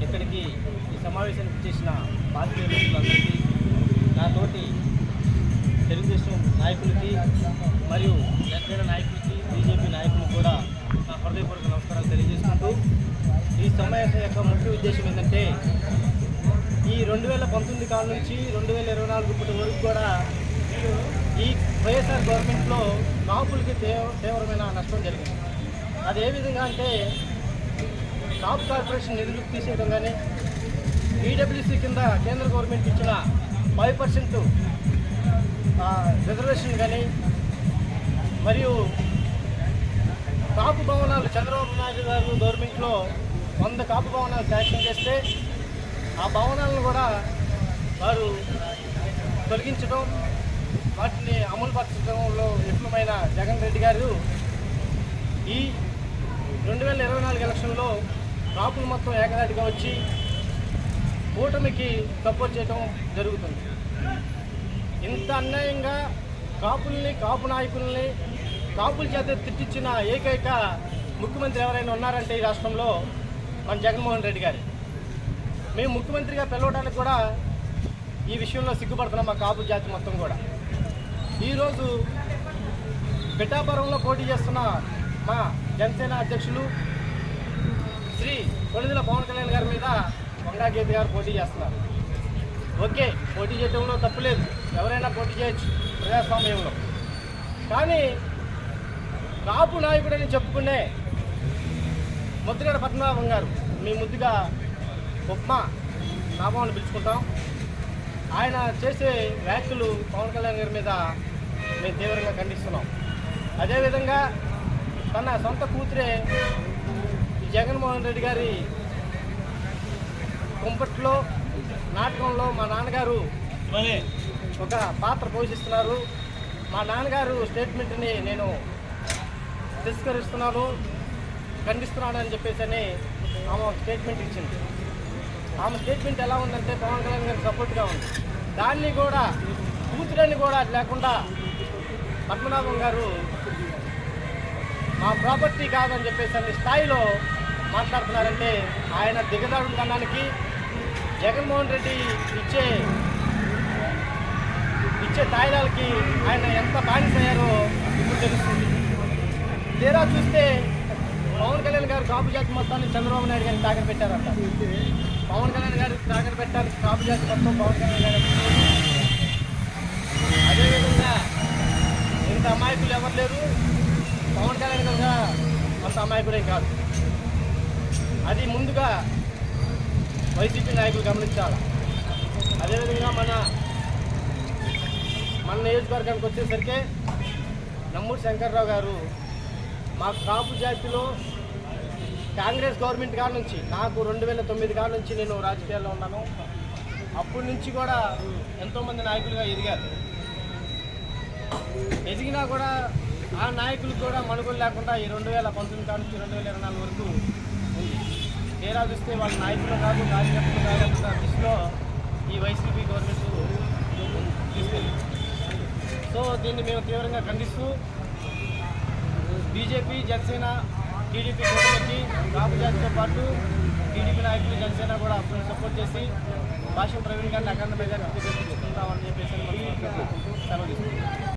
ఇక్కడికి ఈ సమావేశానికి చేసిన పార్టీ నాతోటి నా తోటి తెలుగుదేశం నాయకులకి మరియు జనసేన నాయకులకి బీజేపీ నాయకులకు కూడా నా హృదయపూర్వక నమస్కారాలు తెలియజేసుకుంటూ ఈ సమావేశం యొక్క ముఖ్య ఉద్దేశం ఏంటంటే ఈ రెండు వేల పంతొమ్మిది కాలం నుంచి రెండు వేల ఇరవై నాలుగు ఇప్పటి వరకు కూడా గవర్నమెంట్లో కాపులకి తీవ్ర తీవ్రమైన నష్టం జరిగింది. అది ఏ విధంగా అంటే కాపు కార్పొరేషన్ నిధులు తీసేయడం కానీ ఈడబ్ల్యూసీ కింద కేంద్ర గవర్నమెంట్ ఇచ్చిన ఫైవ్ పర్సెంట్ రిజర్వేషన్ కానీ మరియు కాపు భవనాలు చంద్రబాబు నాయుడు గారు గవర్నమెంట్లో వంద కాపు భవనాలు శాంక్షన్ చేస్తే ఆ భవనాలను కూడా వారు తొలగించడం వాటిని అమలు పరచడంలో విఫలమైన జగన్ రెడ్డి గారు ఈ రెండు వేల ఇరవై నాలుగు ఎలక్షన్లో కాపులు మొత్తం ఏకదాటిగా వచ్చి కూటమికి సపోర్ట్ చేయడం జరుగుతుంది. ఇంత అన్యాయంగా కాపుల్ని కాపు నాయకుల్ని కాపుల చేత తిట్టించిన ఏకైక ముఖ్యమంత్రి ఎవరైనా ఉన్నారంటే ఈ రాష్ట్రంలో మన జగన్మోహన్ రెడ్డి గారు. మేము ముఖ్యమంత్రిగా పిలవడానికి కూడా ఈ విషయంలో సిగ్గుపడుతున్నాం మా కాపు జాతి మొత్తం కూడా. ఈరోజు పిఠాపురంలో పోటీ చేస్తున్న మా జనసేన అధ్యక్షులు శ్రీ కొణిదెల పవన్ కళ్యాణ్ గారి మీద వంగా గీత గారు పోటీ చేస్తున్నారు. ఓకే పోటీ చేయడంలో తప్పులేదు ఎవరైనా పోటీ చేయొచ్చు ప్రజాస్వామ్యంలో. కానీ కాపు నాయకుడని చెప్పుకునే ముద్రగడ పద్మనాభం గారు మీ ముద్దుగా ఉప్మా నాభాన్ని పిలుచుకుంటాం. ఆయన చేసే వ్యాఖ్యలు పవన్ కళ్యాణ్ గారి మీద మేము తీవ్రంగా ఖండిస్తున్నాం. అదేవిధంగా తన సొంత కూతురే జగన్మోహన్ రెడ్డి గారి కుంపట్లో నాటకంలో మా నాన్నగారు ఒక పాత్ర పోషిస్తున్నారు. మా నాన్నగారు స్టేట్మెంట్ని నేను తిరస్కరిస్తున్నాను ఖండిస్తున్నాను అని చెప్పేసి అని ఆమె స్టేట్మెంట్ ఇచ్చింది. ఆమె స్టేట్మెంట్ ఎలా ఉందంటే పవన్ కళ్యాణ్ గారికి సపోర్ట్గా ఉంది. దాన్ని కూడా కూతురని కూడా లేకుండా పద్మనాభం గారు మా ప్రాపర్టీ కాదని చెప్పేసి అన్ని స్థాయిలో మాట్లాడుతున్నారంటే ఆయన దిగదాడుతనానికి జగన్మోహన్ రెడ్డి ఇచ్చే ఇచ్చే తాయిలాలకి ఆయన ఎంత బానిసయ్యారో ఇప్పుడు తెలుస్తుంది. తీరా చూస్తే పవన్ కళ్యాణ్ గారు కాపు జాతి మొత్తాన్ని చంద్రబాబు నాయుడు గారిని తాకర పెట్టారంట. పవన్ కళ్యాణ్ గారు తాకర పెట్టారు కాపు జాతి మొత్తం పవన్ కళ్యాణ్ గారు అదేవిధంగా ఇంత అమాయకులు ఎవరు లేరు? పవన్ కళ్యాణ్ గారు అంత అమాయకుడేం కాదు. అది ముందుగా వైసీపీ నాయకులు గమనించాలి. అదేవిధంగా మన మన నియోజకవర్గానికి వచ్చేసరికి నమ్మూరు శంకర్రావు గారు మా కాపు జాతిలో కాంగ్రెస్ గవర్నమెంట్ కాడ నుంచి నాకు రెండు వేల తొమ్మిది కాడ నుంచి నేను రాజకీయాల్లో ఉన్నాను. అప్పటి నుంచి కూడా ఎంతోమంది నాయకులుగా ఎదిగారు. ఎదిగినా కూడా ఆ నాయకులు కూడా మనుగోలు లేకుండా ఈ రెండు వేల పంతొమ్మిది కాడ నుంచి రెండు వేల ఇరవై నాలుగు వరకు ఉంది. తీరా చూస్తే వాళ్ళ నాయకులు కాదు కార్యకర్తలు కాదన్న దిశలో ఈ వైసీపీ గవర్నమెంట్ తీసుకెళ్ళి సో దీన్ని మేము తీవ్రంగా ఖండిస్తూ బీజేపీ జనసేన టీడీపీ కూటమికి రాహుల్ గాంధీతో పాటు టీడీపీ నాయకులు జనసేన కూడా అప్పుడు సపోర్ట్ చేసి భాష ప్రవీణ్ గారిని అఖండ మెజార్టీ తెప్పించుకుంటామని చెప్పేసి సెలవు